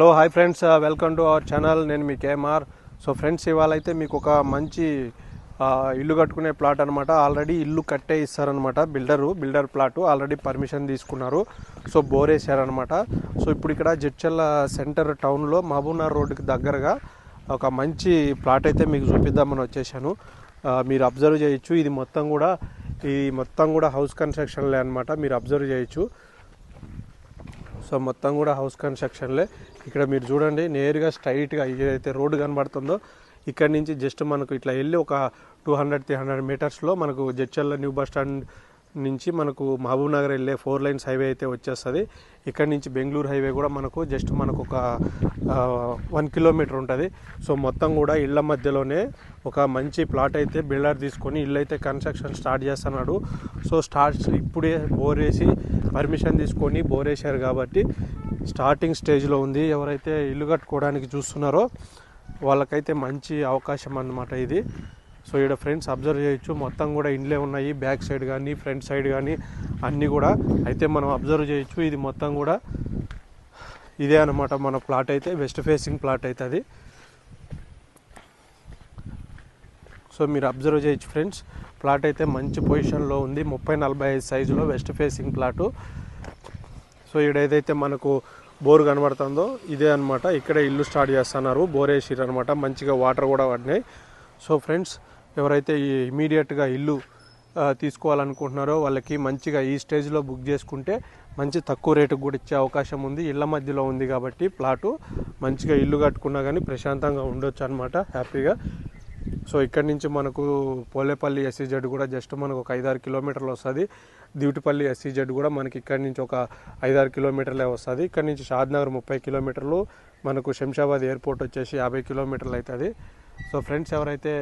Hello hi friends welcome to our channel నేను మీ KMR so friends ఇవాళ అయితే మీకు ఒక మంచి ఇల్లు కట్టుకునే ప్లాట్ అనమాట ఆల్రెడీ ఇల్లు కట్టే ఇస్తారనమాట builder builder plot already permission తీసుకున్నారు. సో బోర్ వేసారనమాట సో ఇప్పుడు ఇక్కడ జడ్చల్ల సెంటర్ టౌన్లో మహబూబ్నగర్ రోడ్డుకి దగ్గరగా ఒక మంచి ప్లాట్ అయితే మీకు చూపిద్దామని వచ్చేసాను మీరు అబ్జర్వ్ చేయొచ్చు. ఇది మొత్తం కూడా ఈ మొత్తం కూడా హౌస్ కన్స్ట్రక్షన్లే అనమాట మీరు అబ్జర్వ్ చేయొచ్చు. సో మొత్తం కూడా హౌస్ కన్స్ట్రక్షన్లే. ఇక్కడ మీరు చూడండి నేరుగా స్ట్రైట్గా ఏదైతే రోడ్డు కనబడుతుందో ఇక్కడ నుంచి జస్ట్ మనకు ఇట్లా వెళ్ళి ఒక టూ హండ్రెడ్ త్రీ హండ్రెడ్ మీటర్స్లో మనకు జడ్చల్ల న్యూ బస్ స్టాండ్ నుంచి మనకు మహబూబ్ నగర్ వెళ్ళే ఫోర్ లైన్స్ హైవే అయితే వచ్చేస్తుంది. ఇక్కడ నుంచి బెంగళూరు హైవే కూడా మనకు జస్ట్ మనకు ఒక వన్ కిలోమీటర్ ఉంటుంది. సో మొత్తం కూడా ఇళ్ళ మధ్యలోనే ఒక మంచి ప్లాట్ అయితే బిల్డర్ తీసుకొని ఇల్లు అయితే కన్స్ట్రక్షన్ స్టార్ట్ చేస్తున్నాడు. సో స్టార్ట్ ఇప్పుడే బోర్ వేసి పర్మిషన్ తీసుకొని బోర్ వేసారు కాబట్టి స్టార్టింగ్ స్టేజ్లో ఉంది. ఎవరైతే ఇల్లు కట్టుకోవడానికి చూస్తున్నారో వాళ్ళకైతే మంచి అవకాశం అన్నమాట ఇది. సో ఇక్కడ ఫ్రెండ్స్ అబ్జర్వ్ చేయొచ్చు. మొత్తం కూడా ఇండ్లే ఉన్నాయి. బ్యాక్ సైడ్ కానీ ఫ్రంట్ సైడ్ కానీ అన్నీ కూడా అయితే మనం అబ్జర్వ్ చేయొచ్చు. ఇది మొత్తం కూడా ఇదే అనమాట మన ప్లాట్ అయితే. వెస్ట్ ఫేసింగ్ ప్లాట్ అవుతుంది సో మీరు అబ్జర్వ్ చేయొచ్చు ఫ్రెండ్స్ ప్లాట్ అయితే మంచి పొజిషన్లో ఉంది. ముప్పై నలభై ఐదు సైజులో వెస్ట్ ఫేసింగ్ ప్లాటు సో ఇక్కడ ఏదైతే మనకు బోర్ కనబడుతుందో ఇదే అనమాట ఇక్కడే ఇల్లు స్టార్ట్ చేస్తున్నారు. బోర్ వేసిరు అనమాట మంచిగా వాటర్ కూడా పడినాయి. సో ఫ్రెండ్స్ ఎవరైతే ఈ ఇమీడియట్గా ఇల్లు తీసుకోవాలనుకుంటున్నారో వాళ్ళకి మంచిగా ఈ స్టేజ్లో బుక్ చేసుకుంటే మంచి తక్కువ రేటుకు కూడా ఇచ్చే అవకాశం ఉంది. ఇళ్ళ మధ్యలో ఉంది కాబట్టి ప్లాటు మంచిగా ఇల్లు కట్టుకున్నా కానీ ప్రశాంతంగా ఉండొచ్చు అనమాట హ్యాపీగా. సో ఇక్కడ నుంచి మనకు పోలేపల్లి ఎస్సీజెడ్ కూడా జస్ట్ మనకు ఒక ఐదారు కిలోమీటర్లు వస్తుంది. దివిటిపల్లి ఎస్సీజెడ్ కూడా మనకి ఇక్కడ నుంచి ఒక ఐదారు కిలోమీటర్లే వస్తుంది. ఇక్కడ నుంచి షాద్నగర్ ముప్పై కిలోమీటర్లు మనకు శంషాబాద్ ఎయిర్పోర్ట్ వచ్చేసి యాభై కిలోమీటర్లు అవుతుంది సో ఫ్రెండ్స్ ఎవరైతే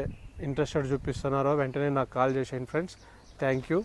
ఇంట్రెస్టెడ్ చూపిస్తున్నారో వెంటనే నాకు కాల్ చేసేయండి ఫ్రెండ్స్ థ్యాంక్ యూ